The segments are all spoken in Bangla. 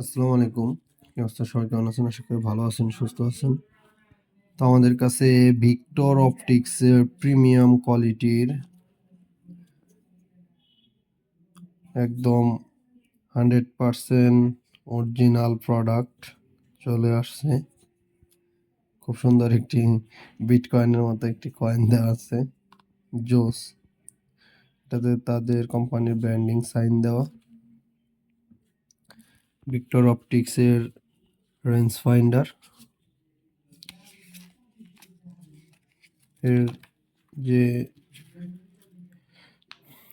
আসসালামু আলাইকুম। কি অবস্থা? সবাই কেমন আছেন? আশা করি ভালো আছেন, সুস্থ আছেন। তো আমাদের কাছে ভিক্টর অপটিক্স প্রিমিয়াম কোয়ালিটির একদম হান্ড্রেড পারসেন্ট অরিজিনাল প্রোডাক্ট চলে আসছে। খুব সুন্দর একটি বিটকয়েনের মতো একটি কয়েন দেওয়া আছে জোস এটাতে তাদের কোম্পানির ব্র্যান্ডিং সাইন দেওয়া। ভিক্টর অপটিক্সের রেঞ্জ ফাইন্ডার এর যে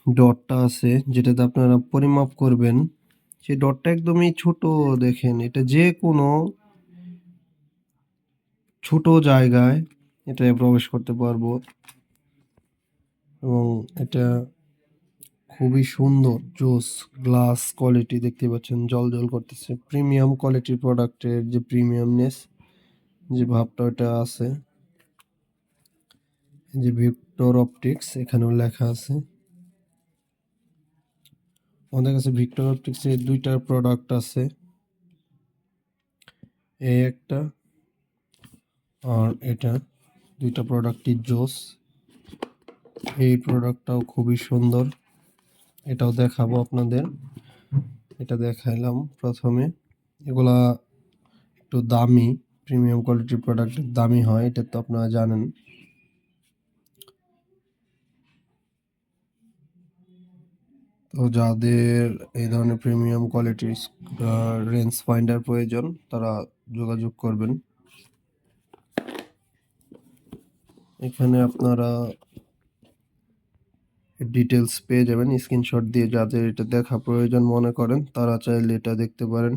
ডটটা আছে, যেটাতে আপনারা পরিমাপ করবেন, সেই ডটটা একদমই ছোট দেখেন। এটা যে কোনো ছোট জায়গায় এটা প্রবেশ করতে পারব। এবং এটা খুবই সুন্দর জোস, গ্লাস কোয়ালিটি দেখতে পাচ্ছেন, জল জল করতেছে। প্রিমিয়াম কোয়ালিটির প্রোডাক্টের যে প্রিমিয়ামনেস যে ভাবটা ওটা আছে। যে ভিক্টর অপটিক্স এখানেও লেখা আছে। আমাদের কাছে ভিক্টর অপটিক্সের দুইটা প্রোডাক্ট আছে। এই একটা আর এটা, দুইটা প্রোডাক্টই জোস। এই প্রোডাক্টটাও খুবই সুন্দর। এটাও দেখাবো আপনাদের। এটা দেখাইলাম প্রথমে। এগুলা একটু দামি প্রিমিয়াম কোয়ালিটির প্রোডাক্ট দামি হয়, এটা তো আপনারা জানেন। তো যাদের এই ধরনের প্রিমিয়াম কোয়ালিটির রেঞ্জ ফাইন্ডার প্রয়োজন, তারা যোগাযোগ করবেন। এখানে আপনারা ডিটেলস পেয়ে যাবেন স্ক্রিনশট দিয়ে যাদের এটা দেখা প্রয়োজন মনে করেন, তারা চাইলে এটা দেখতে পারেন।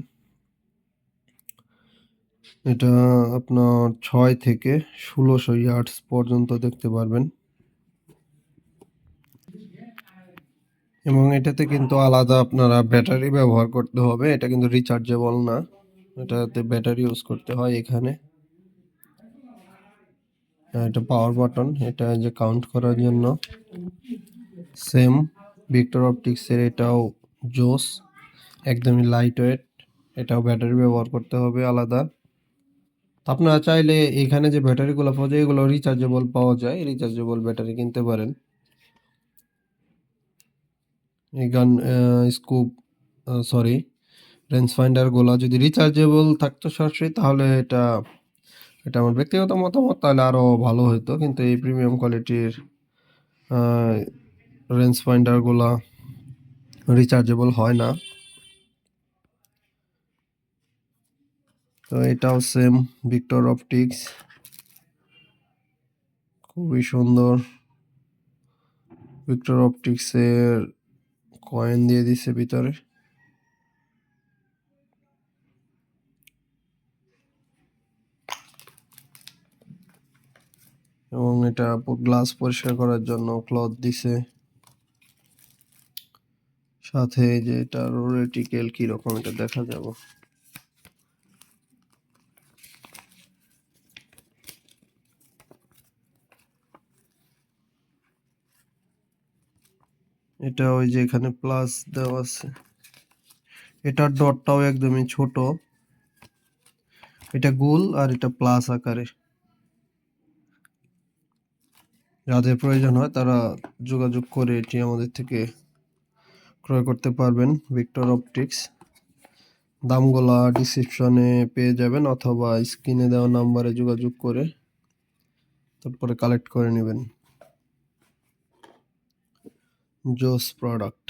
এটা আপনার ছয় থেকে ষোলোশো ইয়ার্ডস পর্যন্ত দেখতে পারবেন। এবং এটাতে কিন্তু আলাদা আপনারা ব্যাটারি ব্যবহার করতে হবে, এটা কিন্তু রিচার্জেবল না। এটাতে ব্যাটারি ইউজ করতে হয় এখানে। এটা পাওয়ার বাটন এটা যে কাউন্ট করার জন্য। সেম ভিক্টর অপটিক্সের এটাও জোস, একদমই লাইট ওয়েট এটাও ব্যাটারি ব্যবহার করতে হবে আলাদা। আপনারা চাইলে এখানে যে ব্যাটারিগুলো পাওয়া যায়, এগুলো রিচার্জেবল পাওয়া যায় রিচার্জেবল ব্যাটারি কিনতে পারেন। এই গান স্কুপ সরি রেঞ্জ ফাইন্ডারগুলো যদি রিচার্জেবল থাকতো সরাসরি, তাহলে এটা এটা আমার ব্যক্তিগত মতামত, তাহলে আরও ভালো হতো কিন্তু এই প্রিমিয়াম কোয়ালিটির রেঞ্জ ফাইন্ডারগুলো রিচার্জেবল হয় না। তো এটাও সেম ভিক্টর অপটিক্স খুবই সুন্দর। ভিক্টর অপটিক্সের কয়েন দিয়ে দিছে ভিতরে। এবং এটা গ্লাস পরিষ্কার করার জন্য ক্লথ দিছে। সাথে যে এটা রেটিকেল কীরকম এটা দেখা যাব। এটা ওই যে এখানে প্লাস দেওয়া আছে। এটার ডটটাও একদমই ছোট। এটা গোল আর এটা প্লাস আকারে। যাদের প্রয়োজন হয় তারা যোগাযোগ করে এটি আমাদের থেকে ক্রয় করতে পারবেন ভিক্টর অপটিক্স দামগুলা ডিসক্রিপশনে পেয়ে যাবেন অথবা স্ক্রিনে দেওয়া নাম্বারে যোগাযোগ করে তারপরে কালেক্ট করে নেবেন। জোস প্রোডাক্ট